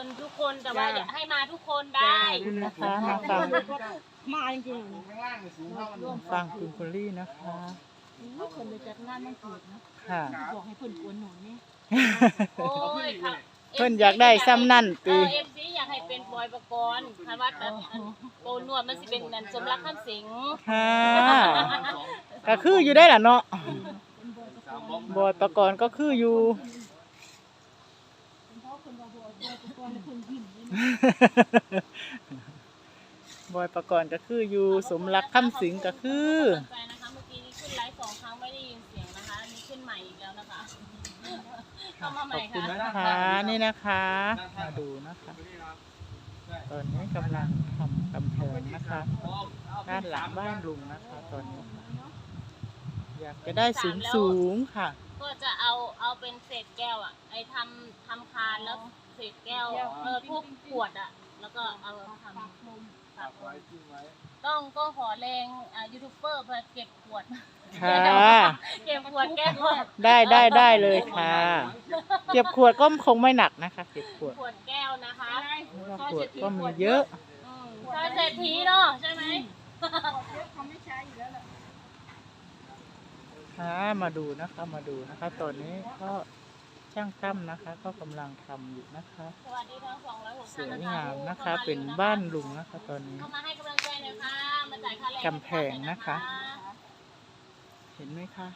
ชิญทุกคนแต่ว่าอยากให้มาทุกคนได้นะคะมาฟังมาจริงข้างล่างเนี่ยสูงเท่ากันหมดฟังคุณพอลลี่นะคะๆคนไปจัดงานมันเกิดนะค่ะบอกให้เพิ่นกวนหนูนี่โอ้ยค่ะเพิ่นอยากได้ซ้ำนั่นเอตีอฟซีอยากให้เป็นบอยประกรณ์คันว่าแบบอันโกนหนวดมันสิเป็นนันสมรักข้ามสิงค่ะก็คืออยู่ได้ล่ะเนาะสามบล็อกบอยประกรณ์ก็คืออยู่ เพราะคนว่าบอกว่าก่อนคนยิ้มเลย บอยประกรณ์ก็คืออยู่สมรักคำสิงก็คือสนใจนะคะเมื่อกี้นี้ขึ้นไลฟ์สองครั้งไม่ได้ยินเสียงนะคะอันนี่ขึ้นใหม่อีกแล้วนะคะเข้ามาใหม่ค่ะค่ะนี่นะคะมาดูนะคะ ตอนนี้กำลังทำกำแพงนะคะ ด้านหลังบ้านลุงนะคะ ตอนนี้ค่ะอยากจะได้สูงสูงๆค่ะ ก็จะเอาเอาเป็นเศษแก้วอะไอ้ทำทำคานแล้วเศษแก้ว เออพวกขวดอะ แล้วก็เอาทำฝากไว้ทิ้งไว้ ต้องก็ขอแรงอ่ายูทูบเบอร์มาเก็บขวด ค่ะ เก็บขวดแก้วได้ได้ได้เลยค่ะ เก็บขวดก็คงไม่หนักนะคะ เก็บขวด ขวดแก้วนะคะเพราะว่าขวดก็มีเยอะอืมซอยเศรษฐีเนาะใช่ไหมเขาไม่ใช้อยู่แล้วแหละค่ะมาดูนะคะมาดูนะคะตอนนี้ก็ ช่างตั้มนะคะ ก็กำลังทำอยู่นะคะ สวัสดีทั้งสองร้อยหกสท่านวยนะคะงามนะคะ เป็นบ้านลุงนะคะ ตอนนี้เข้ามาให้กำลังใจหน่อยค่ะมาจ่ายค่าแรงกำแพงนะคะ เห็นไหมคะ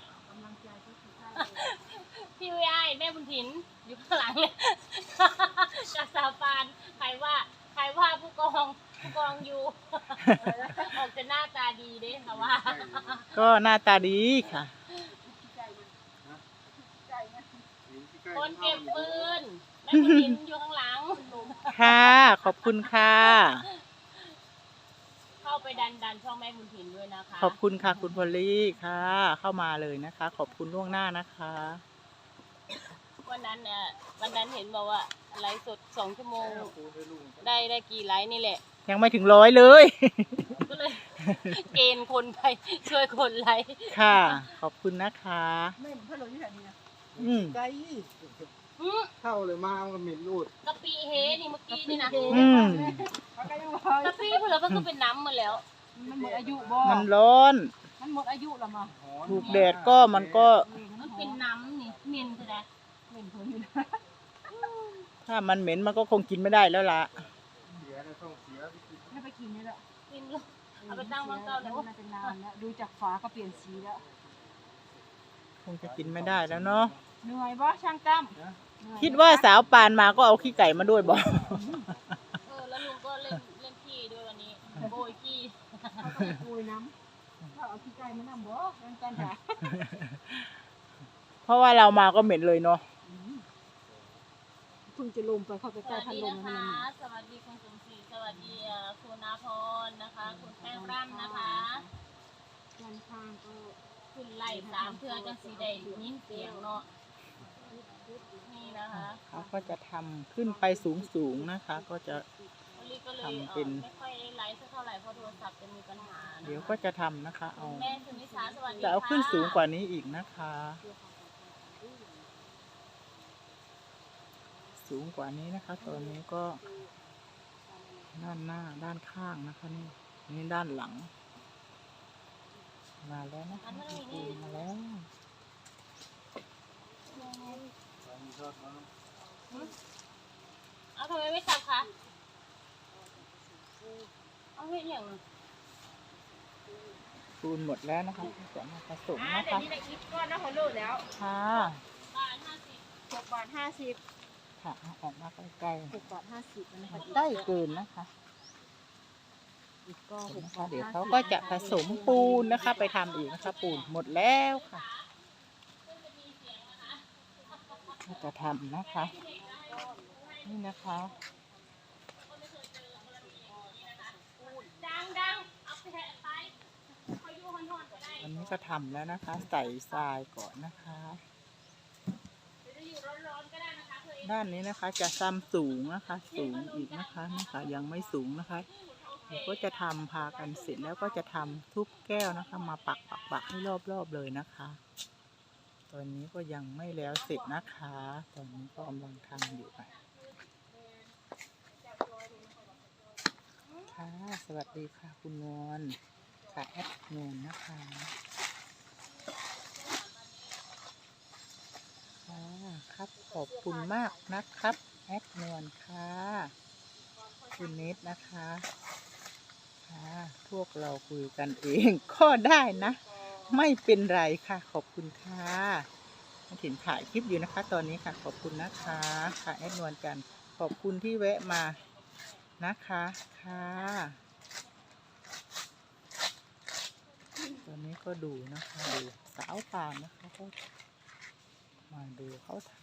พี่วิไอแม่บุญถินอยู่ข้างหลังเลยจากสาวปานใครว่าใครว่าผู้กองผู้กองอยู่ออกจะหน้าตาดีเด้ค่ะว่า ก็หน้าตาดีค่ะ คนเก็บปืนแม่บุญถินอยู่ข้างหลัง ค่ะ ขอบคุณค่ะ เข้าไปดันดันช่องแม่บุญถินด้วยนะคะขอบคุณค่ะคุณพอลลี่ค่ะ เข้ามาเลยนะคะ ขอบคุณล่วงหน้านะคะ วันนั้นเนี่ยวันนั้นเห็นบอกว่าไลฟ์สดสองชั่วโมง ได้ได้กี่ไลฟ์นี่แหละ ยังไม่ถึงร้อยเลย ก็เลย เกณฑ์คนไปช่วยคนไลฟ์ค่ะ ขอบคุณนะคะ ไม่เพิ่นหลงอยู่แถวนี้นะอืม ไกลอื้อ เข้าเลยมาเอากระเหม็นรูดกะปิเฮนี่เมื่อกี้นี่นะอืมเขาก็ยังว่ากะปิเพื่อนก็คือเป็นน้ำหมดแล้ว มันหมดอายุบ่ มันร้อน มันหมดอายุแล้วมาถูกแดดก็มันก็ มันเป็นน้ำนี่เมนคือไดเหม็นเพิ่นอยู่นะถ้ามันเหม็นมันก็คงกินไม่ได้แล้วล่ะ เสียนะต้องเสียไม่ไปกินนี่แหละกินลูกเอาไปตั้งวางเก่าแล้วน่าจะนานแล้วดูจากฝาก็เปลี่ยนสีแล้ว คงจะกินไม่ได้แล้วเนาะ เหนื่อยบ่ช่างตั้มเหนื่อย คิดว่าสาวปานมาก็เอาขี้ไก่มาด้วยบอกเออแล้วลุงก็เล่นเล่นขี้ด้วยวันนี้โบยขี้โอยน้ำเราเอาขี้ไก่มานำบ่เรื่องกันจ้ะเพราะว่าเรามาก็เหม็นเลยเนาะเพิ่งจะลมไปเข้าไปสใกล้วัสพัดดีลมนะมันคะสวัสดีคุณสมศรีสวัสดีอะคุณนาพรนะคะ คุณแป้งร่ำนะคะด้านข้างก็คุณไล่สามเพื่อจังสีได้ยินเสียงเนาะ นี่นะคะเขาก็จะทำขึ้นไปสูงสูงๆนะคะ ก็จะ วันนี้ก็เลยทำเอ่เป็อนไม่ค่อยได้ไลฟ์สักเท่าไหร่เพราะโทรศัพท์จะมีปัญหานะคะเดี๋ยวก็จะทำนะคะเอาแม่สุนิสาสวัสดีจะเอาค่ะขึ้นสูงกว่านี้อีกนะคะ สูงกว่านี้นะคะ ตอนนี้ก็ ด้านหน้าด้านข้างนะคะ นี่นี่ด้านหลัง มาแล้วนะคะปูมาแล้ว เอาทำไมไม่จับคะเอาไม่อย่างนั้นปูนหมดแล้วนะคะจะมาผสมอ่านะเดี๋ยวคะนี้ได้คิดก้อนนะเขาโลดแล้วค่ะบาทห้าสิบหกบาทห้าสิบค่ะเอาออกมาใกล้หกบาทห้าสิบนะคะๆใกล้เกินนะคะ อีกก็หกนะคะบาทเดี๋ยวห้เขาสิบก็จะผสมปูนนะคะ ไปทำอีกนะคะ ปูนหมดแล้วค่ะ ก็จะทำนะคะ นี่นะคะวันนี้ก็ทำแล้วนะคะ ใส่ทรายก่อนนะคะ ด้านนี้นะคะจะซ้ำสูงนะคะ สูงอีกนะคะนะคะยังไม่สูงนะคะเดี๋ยวก็จะทำพากันเสร็จแล้วก็จะทำทุกแก้วนะคะ มาปักปักปักให้รอบๆเลยนะคะ ตอนนี้ก็ยังไม่แล้วเสร็จนะคะ ตอนนี้ก็กำลังทำอยู่ค่ะค่ะ สวัสดีค่ะคุณนวลค่ะแอดนวลนะคะค่ะครับขอบคุณมากนะครับแอดนวลค่ะคุณเนตนะคะค่ะพวกเราคุยกันเองก็ได้นะ ไม่เป็นไรค่ะ ขอบคุณค่ะมาถึงถ่ายคลิปอยู่นะคะ ตอนนี้ค่ะ ขอบคุณนะคะค่ะแอดนวลกัน ขอบคุณที่แวะมานะคะค่ะตอนนี้ก็ดูนะคะดูสาวปานนะคะก็มาดูเขาท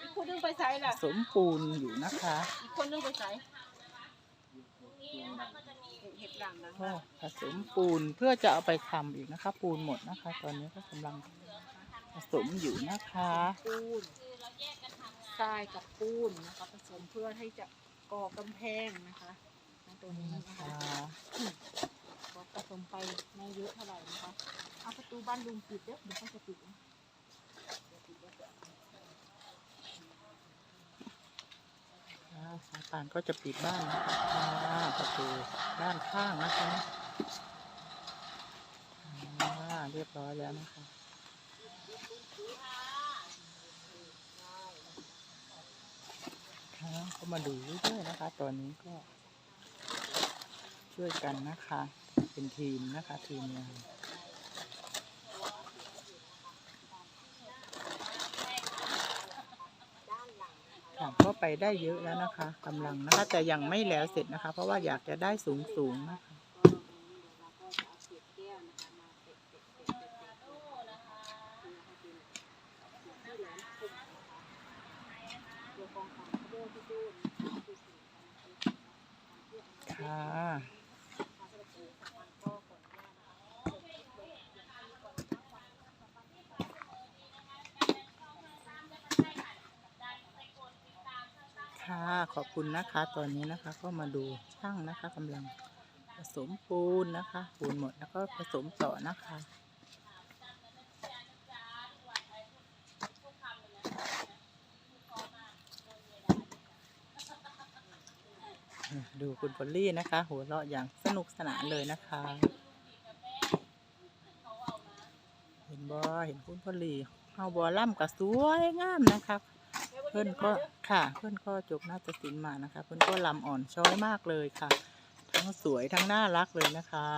อีกคนนึงไปใส่ล่ะำสมปูนอยู่นะคะ อีกคนนึงไปใส่ เห็ดหลังนะก็ผสมปูนเพื่อจะเอาไปทำอีกนะคะ ปูนหมดนะคะ ตอนนี้ก็กำลังผสมอยู่นะคะ ปูนทรายกับปูนนะคะผสมเพื่อให้จะก่อกำแพงนะคะณตัวนี้นะนะคะ คะก็ผสมไปไม่เยอะเท่าไหร่นะคะ เอาประตูบ้านลุงปิดเด้อเดี๋ยวเขาจะปิดนะ ค่ะ สาวปานก็จะปิดบ้านนะคะประตูด้านข้างนะคะค่ะเรียบร้อยแล้วนะคะค่ะก็มาดูเรื่อยนะคะ ตอนนี้ก็ช่วยกันนะคะ เป็นทีมนะคะทีมงาน ค่ะก็ไปได้เยอะแล้วนะคะกำลังนะคะแต่ยังไม่แล้วเสร็จนะคะ เพราะว่าอยากจะได้สูงสูงนะคะค่ะ ค่ะ ขอบคุณนะคะ ตอนนี้นะคะก็มาดูช่างนะคะกำลังผสมปูนนะคะ ปูนหมดแล้วก็ผสมต่อนะคะดูคุณพอลลี่นะคะ หัวเราะอย่างสนุกสนานเลยนะคะ เห็นบอเห็นคุณพอลลี่เฮาบอล่ำก็สวยงามนะคะ เพื่อนก็ค่ะเพื่อนก็จบนาฏศิลป์มานะคะ เพื่อนก็ลำอ่อนช้อยมากเลยค่ะ ทั้งสวยทั้งน่ารักเลยนะคะ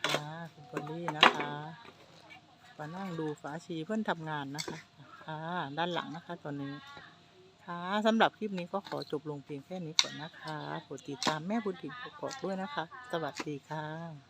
ค่ะคุณพอลลี่นะคะมานั่งดูฟ้าชีเพื่อนทำงานนะคะค่ะด้านหลังนะคะตอนนี้ค่ะสำหรับคลิปนี้ก็ขอจบลงเพียงแค่นี้ก่อนนะคะโปรดติดตามแม่บุญถิ่นกกอกด้วยนะคะ สวัสดีค่ะ